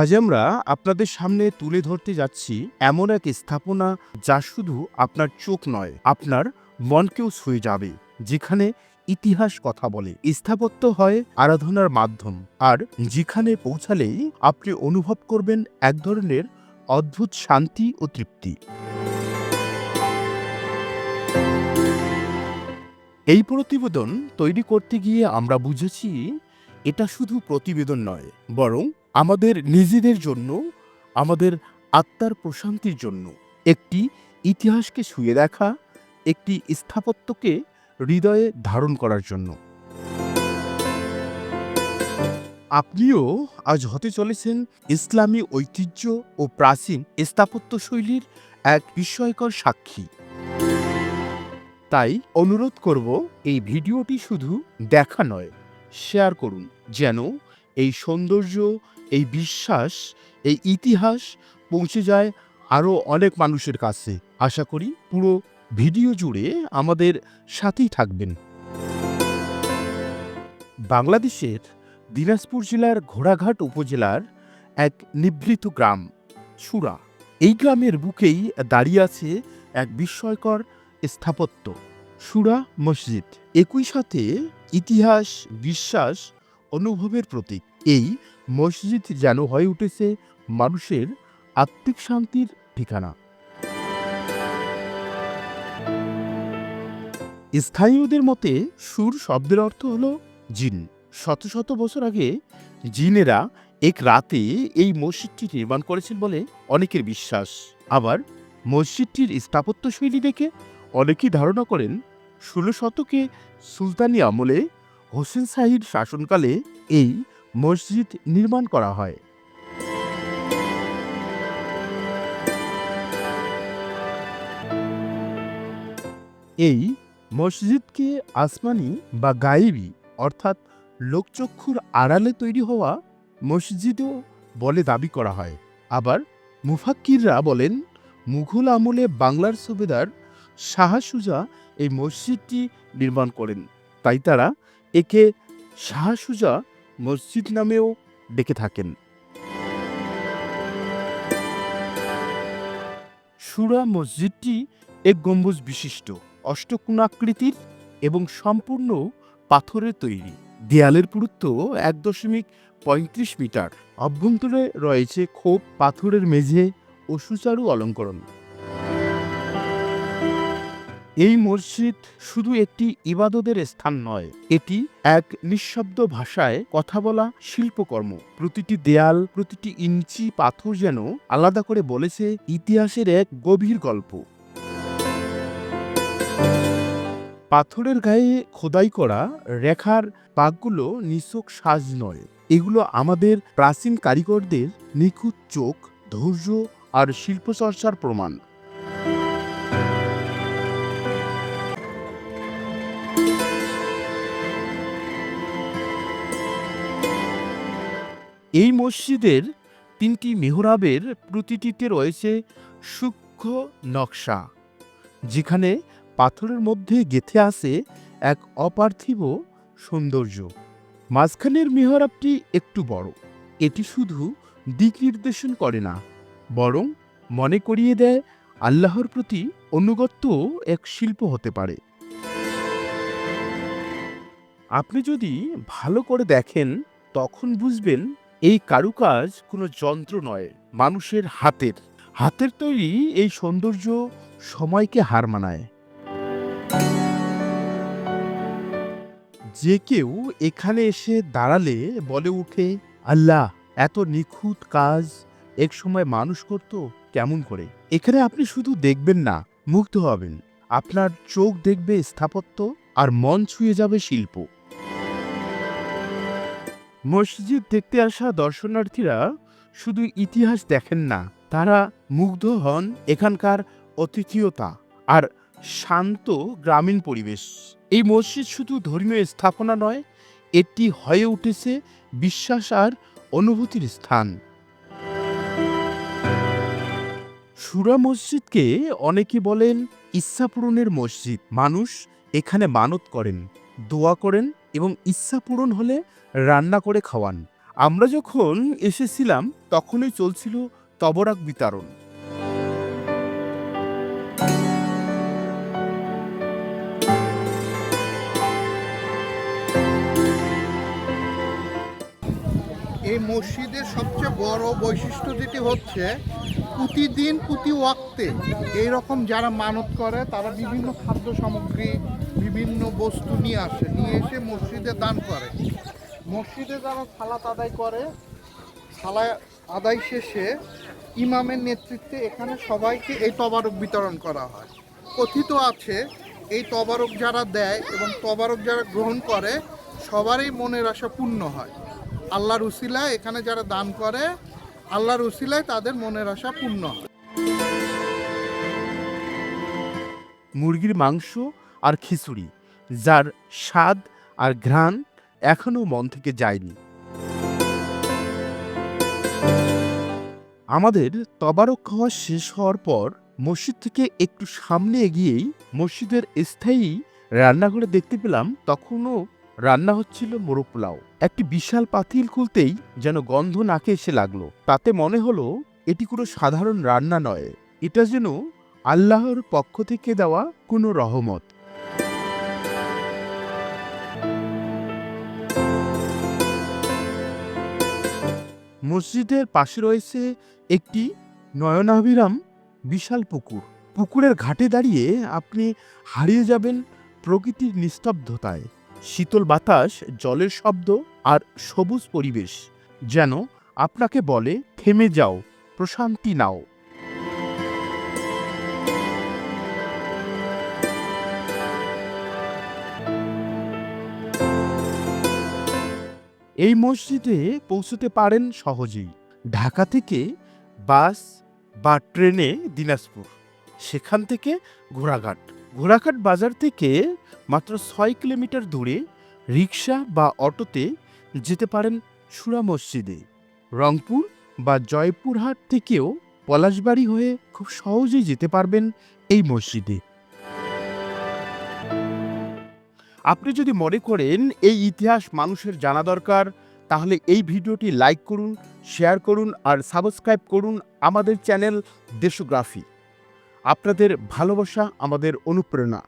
আজ আমরা আপনাদের সামনে তুলে ধরতে যাচ্ছি এমন এক স্থাপনা যা শুধু আপনার চোখ নয়, আপনার মনকেও ছুঁয়ে যাবে, যেখানে ইতিহাস কথা বলে। স্থাপত্য হয় আরাধনার মাধ্যম, আর যেখানে পৌঁছালেই আপনি অনুভব করবেন এক ধরনের অদ্ভুত শান্তি ও তৃপ্তি। এই প্রতিবেদন তৈরি করতে গিয়ে আমরা বুঝেছি, এটা শুধু প্রতিবেদন নয়, বরং আমাদের নিজেদের জন্য, আমাদের আত্মার প্রশান্তির জন্য একটি ইতিহাসকে ছুঁয়ে দেখা, একটি স্থাপত্যকে হৃদয়ে ধারণ করার জন্য। আপনিও আজ হতে চলেছেন ইসলামী ঐতিহ্য ও প্রাচীন স্থাপত্য শৈলীর এক বিস্ময়কর সাক্ষী। তাই অনুরোধ করব এই ভিডিওটি শুধু দেখা নয়, শেয়ার করুন, যেন এই সৌন্দর্য এই বিশ্বাস, এই ইতিহাস পৌঁছে যায় আরও অনেক মানুষের কাছে। আশা করি পুরো ভিডিও জুড়ে আমাদের সাথেই থাকবেন। বাংলাদেশের দিনাজপুর জেলার ঘোড়াঘাট উপজেলার এক নিভৃত গ্রাম সুরা এই গ্রামের বুকেই দাঁড়িয়ে আছে এক বিস্ময়কর স্থাপত্য সুরা মসজিদ। একই সাথে ইতিহাস, বিশ্বাস, অনুভবের প্রতীক। এই মসজিদ যেন হয়ে উঠেছে মানুষের আত্মিক শান্তির ঠিকানা। স্থানীয়দের মতে সুর শব্দের অর্থ হলো জিন। শত শত বছর আগে জিনেরা এক রাতে এই মসজিদটি নির্মাণ করেছেন বলে অনেকের বিশ্বাস। আবার মসজিদটির স্থাপত্য শৈলী দেখে অনেকেই ধারণা করেন ষোলো শতকে সুলতানি আমলে হোসেন শাহীর শাসনকালে এই মসজিদ নির্মাণ করা হয়। এই মসজিদকে আসমানি বা গায়েবী অর্থাৎ লোকচক্ষুর আড়ালে তৈরি হওয়া মসজিদও বলে দাবি করা হয়। আবার মুফাক্কিররা বলেন, মুঘল আমলে বাংলার সুবেদার শাহ সুজা এই মসজিদটি নির্মাণ করেন। তাই তারা একে শাহ সুজা মসজিদ নামেও ডেকে থাকেন। সুরা মসজিদটি এক গম্বুজ বিশিষ্ট, অষ্টকোণাকৃতির এবং সম্পূর্ণ পাথরের তৈরি। দেয়ালের পুরুত্ব এক দশমিক পঁয়ত্রিশ মিটার। অভ্যন্তরে রয়েছে খোপ পাথরের মেঝে ও সুচারু অলঙ্করণ। এই মসজিদ শুধু একটি ইবাদতের স্থান নয়, এটি এক নিঃশব্দ ভাষায় কথা বলা শিল্পকর্ম। প্রতিটি দেয়াল, প্রতিটি ইঞ্চি পাথর যেন আলাদা করে বলেছে ইতিহাসের এক গভীর গল্প। পাথরের গায়ে খোদাই করা রেখার পাকগুলো নিছক সাজ নয়, এগুলো আমাদের প্রাচীন কারিগরদের নিখুঁত চোখ, ধৈর্য আর শিল্পচর্চার প্রমাণ। এই মসজিদের তিনটি মেহরাবের প্রতিটিতে রয়েছে সূক্ষ্ম নকশা, যেখানে পাথরের মধ্যে গেথে আছে এক অপার্থিব সৌন্দর্য। মাঝখানের মেহরাবটি একটু বড়। এটি শুধু দিক নির্দেশন করে না, বরং মনে করিয়ে দেয় আল্লাহর প্রতি অনুগত্য এক শিল্প হতে পারে। আপনি যদি ভালো করে দেখেন, তখন বুঝবেন এই কারুকাজ কোনো যন্ত্র নয়, মানুষের হাতের। হাতের তৈরি এই সৌন্দর্য সময়কে হার মানায়। যে কেউ এখানে এসে দাঁড়ালে বলে উঠে আল্লাহ, এত নিখুঁত কাজ এক সময় মানুষ করত কেমন করে? এখানে আপনি শুধু দেখবেন না, মুগ্ধ হবেন। আপনার চোখ দেখবে স্থাপত্য আর মন ছুঁয়ে যাবে শিল্প। মসজিদ দেখতে আসা দর্শনার্থীরা শুধু ইতিহাস দেখেন না, তারা মুগ্ধ হন এখানকার অতিথিয়তা আর শান্ত গ্রামীণ পরিবেশ। এই মসজিদ শুধু ধর্মীয় স্থাপনা নয়, এটি হয়ে উঠেছে বিশ্বাস আর অনুভূতির স্থান। সুরা মসজিদকে অনেকে বলেন ইচ্ছা পূরণের মসজিদ। মানুষ এখানে মানত করেন, দোয়া করেন এবং ইচ্ছা পূরণ হলে রান্না করে খাওয়ান। আমরা যখন এসেছিলাম, তখনই চলছিল তবরাক বিতরণ। এই মসজিদের সবচেয়ে বড় বৈশিষ্ট্য যেটি হচ্ছে প্রতিদিন, প্রতি ওয়াক্তে এইরকম যারা মানত করে, তারা বিভিন্ন খাদ্য সামগ্রী, বিভিন্ন বস্তু নিয়ে আসে, নিয়ে এসে মসজিদে দান করে। মসজিদে যারা সালাত আদায় করে সালা আদায় শেষে ইমামের নেতৃত্বে এখানে সবাইকে এই তবারক বিতরণ করা হয়। কথিত আছে, এই তবারক যারা দেয় এবং তবারক যারা গ্রহণ করে, সবারই মনের আশা পূর্ণ হয়। আল্লাহর উসিলায় এখানে যারা দান করে আল্লাহর উসিলায় তাদের মনের আশা পূর্ণ হয়। মুরগির মাংস আর খিচুড়ি, যার স্বাদ আর ঘ্রাণ এখনও মন থেকে যায়নি। আমাদের তবারক খাওয়া শেষ হওয়ার পর মসজিদ থেকে একটু সামনে এগিয়েই মসজিদের স্থায়ী রান্নাঘরে দেখতে পেলাম, তখনও রান্না হচ্ছিল মোরগ পোলাও। একটি বিশাল পাতিল খুলতেই যেন গন্ধ নাকে এসে লাগল। তাতে মনে হলো, এটি কোনো সাধারণ রান্না নয়। এটা যেন আল্লাহর পক্ষ থেকে দেওয়া কোনো রহমত। মসজিদের পাশে রয়েছে একটি নয়নাভিরাম বিশাল পুকুর। পুকুরের ঘাটে দাঁড়িয়ে আপনি হারিয়ে যাবেন প্রকৃতির নিস্তব্ধতায়। শীতল বাতাস, জলের শব্দ আর সবুজ পরিবেশ যেন আপনাকে বলে, থেমে যাও, প্রশান্তি নাও। এই মসজিদে পৌঁছতে পারেন সহজেই। ঢাকা থেকে বাস বা ট্রেনে দিনাজপুর। সেখান থেকে ঘোড়াঘাট। ঘোড়াঘাট বাজার থেকে মাত্র ছয় কিলোমিটার দূরে রিক্সা বা অটোতে যেতে পারেন সুরা মসজিদে। রংপুর বা জয়পুরহাট থেকেও পলাশবাড়ি হয়ে খুব সহজেই যেতে পারবেন এই মসজিদে। আপনি যদি মনে করেন এই ইতিহাস মানুষের জানা দরকার, তাহলে এই ভিডিওটি লাইক করুন, শেয়ার করুন আর সাবস্ক্রাইব করুন আমাদের চ্যানেল দেশোগ্রাফি। আপনাদের ভালোবাসা, আমাদের অনুপ্রেরণা।